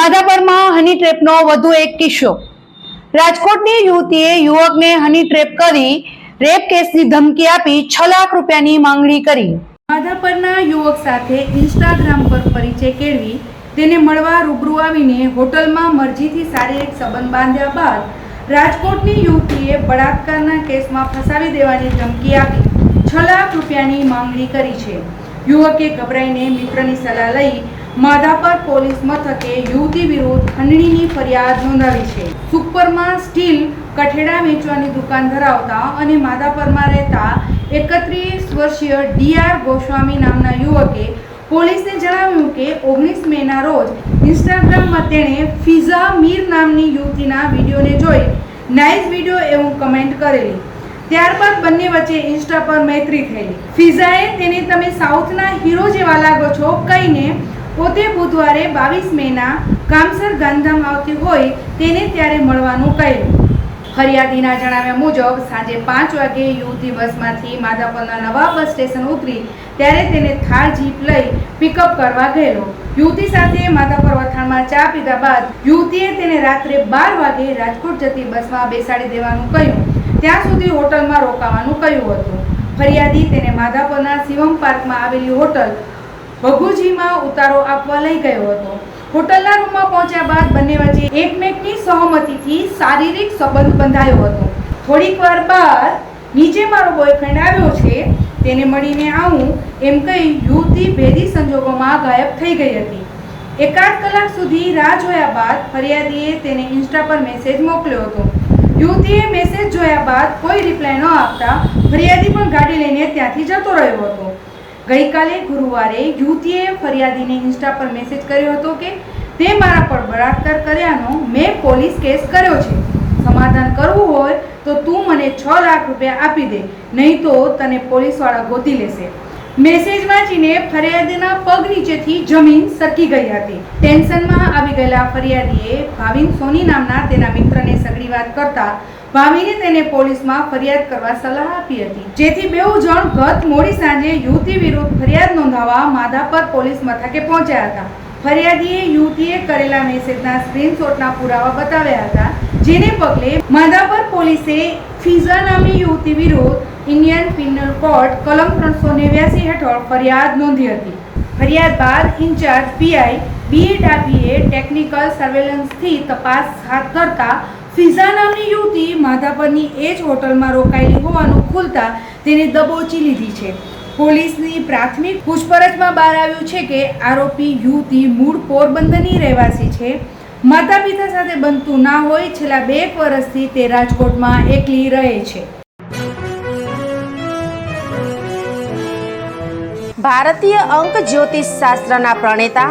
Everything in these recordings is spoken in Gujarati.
માધાપરમાં હની ટ્રેપનો વધુ એક કિસ્સો. રાજકોટની યુવતીએ યુવકને હની ટ્રેપ કરી રેપ કેસની ધમકી આપી છ લાખ રૂપિયાની માંગણી કરી. માધાપરના યુવક સાથે ઇન્સ્ટાગ્રામ પર પરિચય કેળવી તેને મળવા રૂબરૂ આવીને હોટલમાં મરજીથી શારીરિક સંબંધ બાંધ્યા બાદ રાજકોટની યુવતીએ બળાત્કારના કેસમાં ફસાવી દેવાની ધમકી આપી છ લાખ રૂપિયાની માંગણી કરી છે. યુવકે ગભરાઈને મિત્રની સલાહ લઈ માધાપર પોલીસ મથકે યુવતી વિરુદ્ધ ખંડણીની ફરિયાદ નોંધાવી છે. સુપરમાં સ્ટીલ કઠેડા વેચવાની દુકાન ધરાવતા અને માધાપરમાં રહેતા એકત્રીસ વર્ષીય ડીઆર ગોસ્વામી નામના યુવકે પોલીસને જણાવ્યું કે ઓગણીસ મેના રોજ ઇન્સ્ટાગ્રામમાં તેણે ફિઝા મીર નામની યુવતીના વિડીયોને જોઈ. નાઇસ વીડિયો એવું કમેન્ટ કરેલી. ત્યારબાદ બંને વચ્ચે ઇન્સ્ટા પર મૈત્રી થયેલી. ફિઝાએ તેને તમે સાઉથના હીરો જેવા લાગો છો કહીને પોતે બુધવારે બાવીસ મેના કામસર ગાંધીધામ આવતી હોય તેને ત્યારે મળવાનું કહ્યું. ફરિયાદીના જણાવ્યા મુજબ, સાંજે પાંચ વાગે યુવતી બસમાંથી માધાપરના નવા બસ સ્ટેશન ઉતરી ત્યારે તેને થાર જીપ લઈ પિકઅપ કરવા ગયેલો. યુવતી સાથે માધાપર વથાણમાં ચા પીધા બાદ યુવતીએ તેને રાત્રે બાર વાગે રાજકોટ જતી બસમાં બેસાડી દેવાનું કહ્યું. ત્યાં સુધી હોટલમાં રોકાવાનું કહ્યું હતું. ફરિયાદી તેને માધાપરના શિવમ પાર્કમાં આવેલી હોટલ ભગુજીમાં ઉતારો આપવા લઈ ગયો હતો. હોટલના રૂમમાં પહોંચ્યા બાદ બંને વચ્ચે એકમેકની સહમતિથી શારીરિક સંબંધ બંધાયો હતો. થોડીક વાર બાદ નીચે મારો બોયફ્રેન્ડ આવ્યો છે. તેને મળીને આવું એમ કહી યુવતી ભેદી સંજોગોમાં ગાયબ થઈ ગઈ હતી. એકાદ કલાક સુધી રાહ જોયા બાદ ફરિયાદીએ તેને ઇન્સ્ટા પર મેસેજ મોકલ્યો હતો. યુવતીએ મેસેજ જોયા બાદ કોઈ રિપ્લાય ન આપતા ફરિયાદી પણ ગાડી લઈને ત્યાંથી જતો રહ્યો હતો. ગઈકાલે ગુરુવારે યુવતીએ ફરિયાદીને ઇન્સ્ટા પર મેસેજ કર્યો હતો કે, તે મારા પર બળાત્કાર કર્યાનો મેં પોલીસ કેસ કર્યો છે. સમાધાન કરવું હોય તો તું મને છ લાખ રૂપિયા આપી દે, નહીં તો તને પોલીસવાળા ગોતી લેશે. મેસેજ વાંચીને ફરિયાદીના પગ નીચેથી જમીન સરકી ગઈ હતી. ટેન્શનમાં આવી ગયેલા ફરિયાદીએ ભાવિન સોની નામના તેના મિત્રને સગડી વાત કરતા ભાવિને તેને પોલીસમાં ફરિયાદ કરવા સલાહ આપી હતી. જેથી બેઉ જણ ગત મોડી સાંજે યુવતી વિરુદ્ધ ફરિયાદ નોંધાવવા માધાપર પોલીસ મથકે પહોંચ્યા હતા. ફરિયાદીએ યુવતીએ કરેલા મેસેજના સ્ક્રીનશોટના પુરાવા બતાવ્યા હતા, જેને પગલે માધાપર પોલીસે ફિઝા નામની યુવતી વિરુદ્ધ ઇન્ડિયન પિનલ કોડ કલમ ત્રણસો નેવ્યાસી હેઠળ ફરિયાદ નોંધી હતી. ફરિયાદ બાદ ઇન્ચાર્જ પીઆઈ બી ડાભીએ ટેકનિકલ સર્વેલન્સથી તપાસ હાથ ધરતા ફિઝા નામની યુવતી માધાપરની એ જ હોટલમાં રોકાયેલી હોવાનું ખુલતા તેને દબોચી લીધી છે. પોલીસની પ્રાથમિક પૂછપરછમાં બહાર આવ્યું છે કે આરોપી યુવતી મૂળ પોરબંદરની રહેવાસી છે. માતા પિતા સાથે બનતું ના હોય છેલ્લા બે વર્ષથી તે રાજકોટમાં એકલી રહે છે. ભારતીય અંક જ્યોતિષ શાસ્ત્રના પ્રણેતા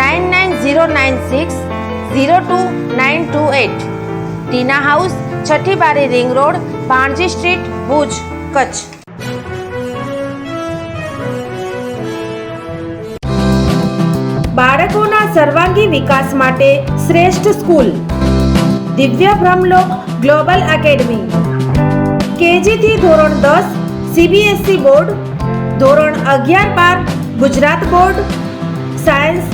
nine nine zero nine six zero two nine two eight Tina house છઠ્ઠી બારી ring road Panji street, Bhuj, Kutch. બાળકોના સર્વાંગી વિકાસ માટે શ્રેષ્ઠ સ્કૂલ. દિવ્ય બ્રહ્મલોક ગ્લોબલ એકેડમી. કેજીથી ધોરણ દસ, સીબીએસઈ બોર્ડ. ધોરણ અગિયાર બાર, Gujarat board. Science